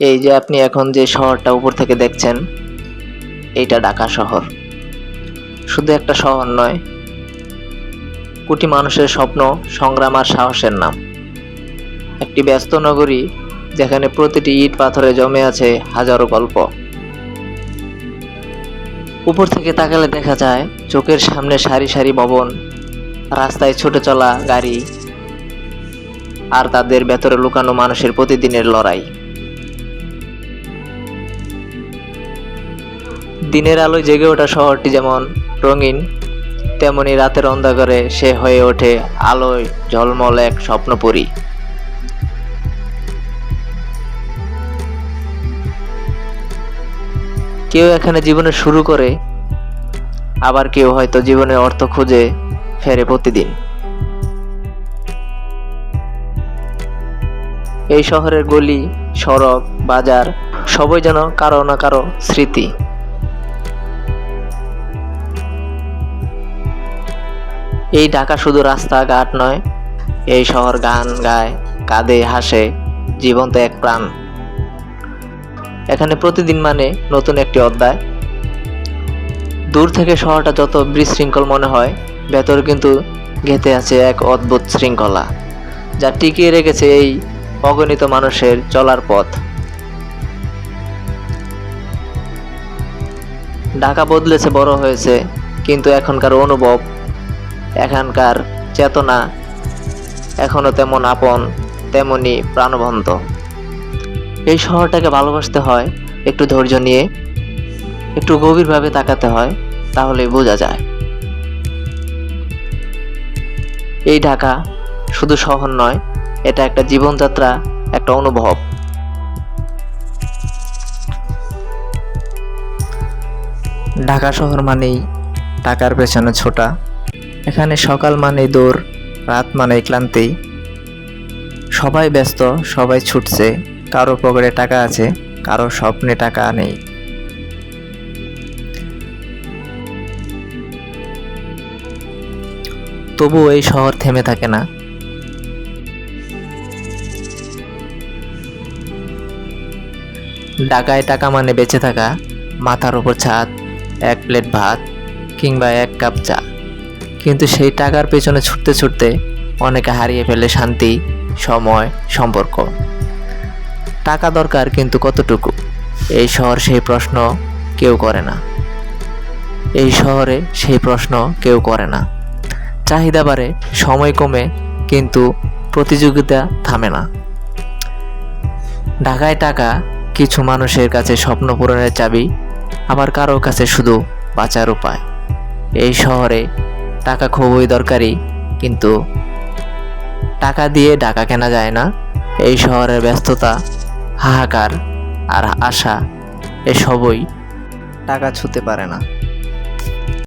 এই যে আপনি এখন যে শহরটা উপর থেকে দেখছেন, এইটা ঢাকা শহর। শুধু একটা শহর নয়, কোটি মানুষের স্বপ্ন, সংগ্রাম আর সাহসের নাম। একটি ব্যস্ত নগরী যেখানে প্রতিটি ইট পাথরে জমে আছে হাজারো গল্প। উপর থেকে তাকালে দেখা যায়, চোখের সামনে সারি সারি ভবন, রাস্তায় ছুটে চলা গাড়ি, আর তাদের ভেতরে লুকানো মানুষের প্রতিদিনের লড়াই। দিনের আলোয় জেগে ওঠা শহরটি যেমন রঙিন, তেমনি রাতের অন্ধকারে সে হয়ে ওঠে আলোয় ঝলমল এক স্বপ্নপুরী। কেউ এখানে জীবনে শুরু করে, আবার কেউ হয়তো জীবনের অর্থ খুঁজে ফেরে প্রতিদিন। এই শহরের গলি, সড়ক, বাজার সবই যেন কারও না কারও স্মৃতি। এই ঢাকা শুধু রাস্তাঘাট নয়, এই শহর গান গায়, কাঁদে, হাসে, জীবন্ত এক প্রাণ। এখানে প্রতিদিন মানে নতুন একটি অধ্যায়। দূর থেকে শহরটা যত বিশৃঙ্খল মনে হয়, ভেতরে কিন্তু ঘেতে আছে এক অদ্ভুত শৃঙ্খলা, যা টিকিয়ে রেখেছে এই অগণিত মানুষের চলার পথ। ঢাকা বদলেছে, বড় হয়েছে, কিন্তু এখনকার অনুভব এখানকার চেতনা এখনও তেমন আপন, তেমনি প্রাণবন্ত। এই শহরটাকে ভালোবাসতে হয়, একটু ধৈর্য নিয়ে, একটু গভীরভাবে তাকাতে হয় তাহলে বোঝা যায়। এই ঢাকা শুধু শহর নয়, এটা একটা জীবনযাত্রা, একটা অনুভব। ঢাকা শহর মানেই টাকার পেছনে ছোটা। এখানে সকাল মানে দৌড়, রাত মানে ক্লান্তি। সবাই ব্যস্ত, সবাই ছুটছে, কারও পকেটে টাকা আছে, কারও স্বপ্নে টাকা নেই। তবুও এই শহর থেমে থাকে না। ডাকায় টাকা মানে বেঁচে থাকা, মাথার উপর ছাদ, এক প্লেট ভাত কিংবা এক কাপ চা। কিন্তু সেই টাকার পেছনে ছুটতে ছুটতে অনেকে হারিয়ে ফেলে শান্তি, সময়, সম্পর্ক। টাকা দরকার কিন্তু কতটুকু? এই শহর সেই প্রশ্ন কেউ করে না। এই শহরে সেই প্রশ্ন কেউ করে না। চাহিদা বাড়ে, সময় কমে, কিন্তু প্রতিযোগিতা থামে না। ঢাকায় টাকা কিছু মানুষের কাছে স্বপ্ন পূরণের চাবি, আবার কারোর কাছে শুধু বাঁচার উপায়। এই শহরে টাকা খুবই দরকারি, কিন্তু টাকা দিয়ে ঢাকা কেনা যায় না। এই শহরের ব্যস্ততা, হাহাকার আর আশা, এসবই টাকা ছুতে পারে না।